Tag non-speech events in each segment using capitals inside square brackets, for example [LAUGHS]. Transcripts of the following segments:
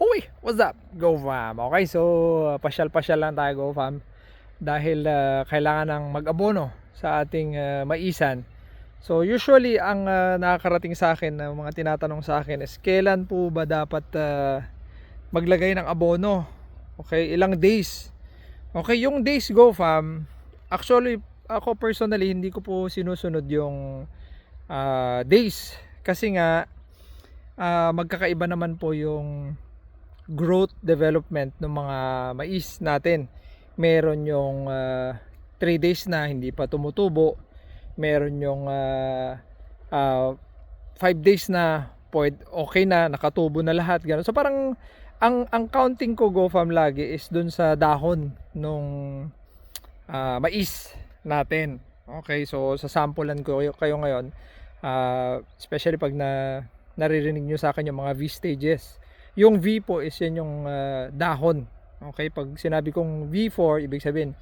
Huy! What's up? Go fam! Okay, so uh, pasyal-pasyal lang tayo Go fam dahil uh, kailangan ng mag-abono sa ating uh, maisan. So usually ang uh, nakakarating sa akin ng mga tinatanong sa akin is kailan po ba dapat uh, maglagay ng abono? Okay, ilang days? Okay, yung days Go fam, actually ako personally hindi ko po sinusunod yung uh, days kasi nga uh, magkakaiba naman po yung growth development ng mga mais natin. Meron yung 3 days na hindi pa tumutubo. Meron yung 5 days na pwede, okay na, nakatubo na lahat. Ganun. So parang ang, ang counting ko go farm lagi is dun sa dahon nung ah, mais natin. Okay, so sa sampulan ko kayo, kayo ngayon, ah, especially pag na naririnig nyo sa akin yung mga V stages. Yung V po is yan yung ah, dahon. Okay, pag sinabi kong V4, ibig sabihin,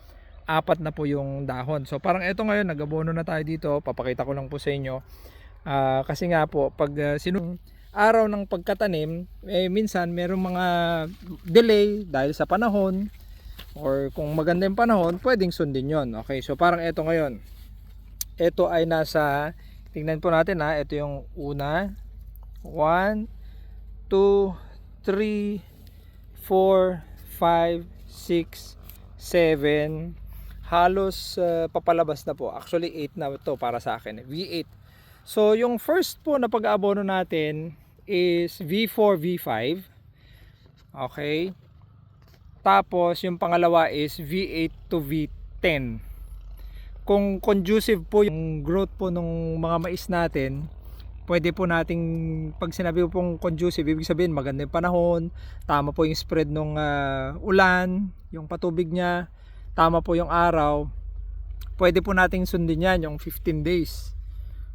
apat na po yung dahon. So parang ito ngayon, nag-abono na tayo dito. Papakita ko lang po sa inyo. Ah, kasi nga po, pag uh, sinung araw ng pagkatanim, eh minsan merong mga delay dahil sa panahon or kung maganda yung panahon, pwedeng sundin yon. Okay, so parang ito ngayon. Ito ay nasa, tingnan po natin ha, ito yung una, 1, 2, 3, 4, 5, 6, 7, halos uh, papalabas na po. Actually 8 na to para sa akin. V8. So yung first po na pag-aabono natin is V4, V5. Okay. Tapos yung pangalawa is V8 to V10. Kung conducive po yung growth po ng mga mais natin, pwede po nating pag sinabi po pong conducive ibig sabihin maganda yung panahon tama po yung spread ng ulan yung patubig niya tama po yung araw pwede po nating sundin yan yung 15 days.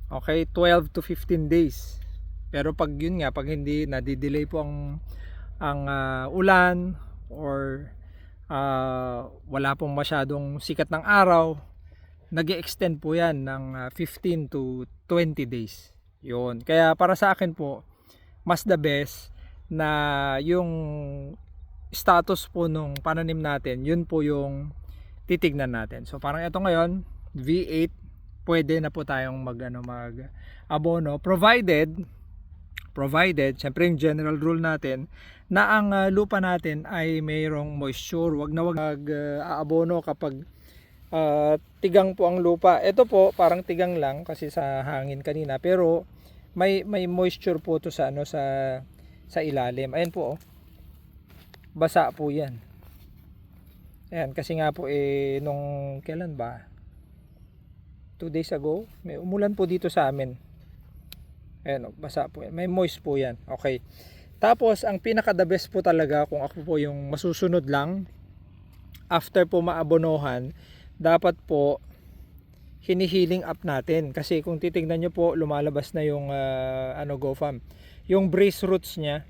Okay 12 to 15 days. Pero pag yun nga pag hindi nadidelay po ang ang ah, ulan or ah, wala pong masyadong sikat ng araw nag extend po yan ng ah, 15 to 20 days yun. Kaya para sa akin po, mas the best na yung status po nung pananim natin, yun po yung titignan natin. So parang ito ngayon, V8, pwede na po tayong mag, ano, mag abono provided provided, syempre yung general rule natin na ang uh, lupa natin ay mayroong moisture. Wag na wag mag uh, aabono kapag uh, tigang po ang lupa. Ito po parang tigang lang kasi sa hangin kanina pero may may moisture po to sa ano sa sa ilalim. Ayan po oh. Basa po 'yan. Ayan kasi nga po eh nung kailan ba? 2 days ago, may umulan po dito sa amin. Ayan, oh, basa po. May moist po yan. Okay. Tapos, ang pinaka the best po talaga, kung ako po yung masusunod lang, after po maabonohan, dapat po hinihiling up natin. Kasi kung titingnan nyo po lumalabas na yung uh, ano GoFam. Yung brace roots niya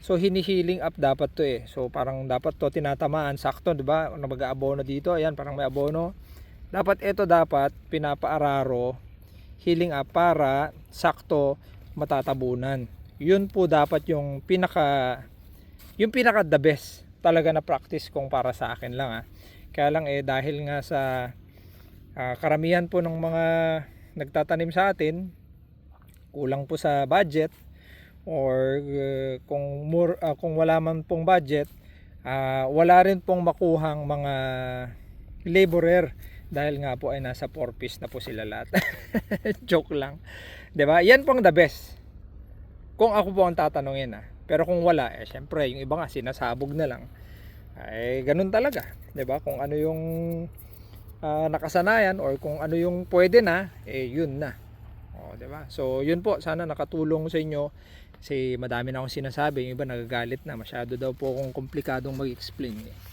so hinihiling up dapat to eh. So parang dapat to tinatamaan sakto di ba? Na mag-aabono dito ayan parang may abono. Dapat ito dapat pinapaararo healing up para sakto matatabunan. Yun po dapat yung pinaka yung pinaka the best talaga na practice kung para sa akin lang ah kaya lang eh dahil nga sa uh, karamihan po ng mga nagtatanim sa atin kulang po sa budget or uh, kung more, uh, kung wala man pong budget uh, wala rin pong makuhang mga laborer. Dahil nga po ay nasa 4 piece na po sila lahat. [LAUGHS] Joke lang. 'di ba? Yan pong the best. Kung ako po ang tatanungin ah. Pero kung wala eh syempre yung iba nga sinasabog na lang ay ganun talaga 'di ba? Kung ano yung uh, nakasanayan or kung ano yung pwede na eh yun na. Oh, 'di ba? So yun po sana nakatulong sa inyo. Kasi madami na akong sinasabi yung iba nagagalit na masyado daw po akong komplikadong mag-explain eh.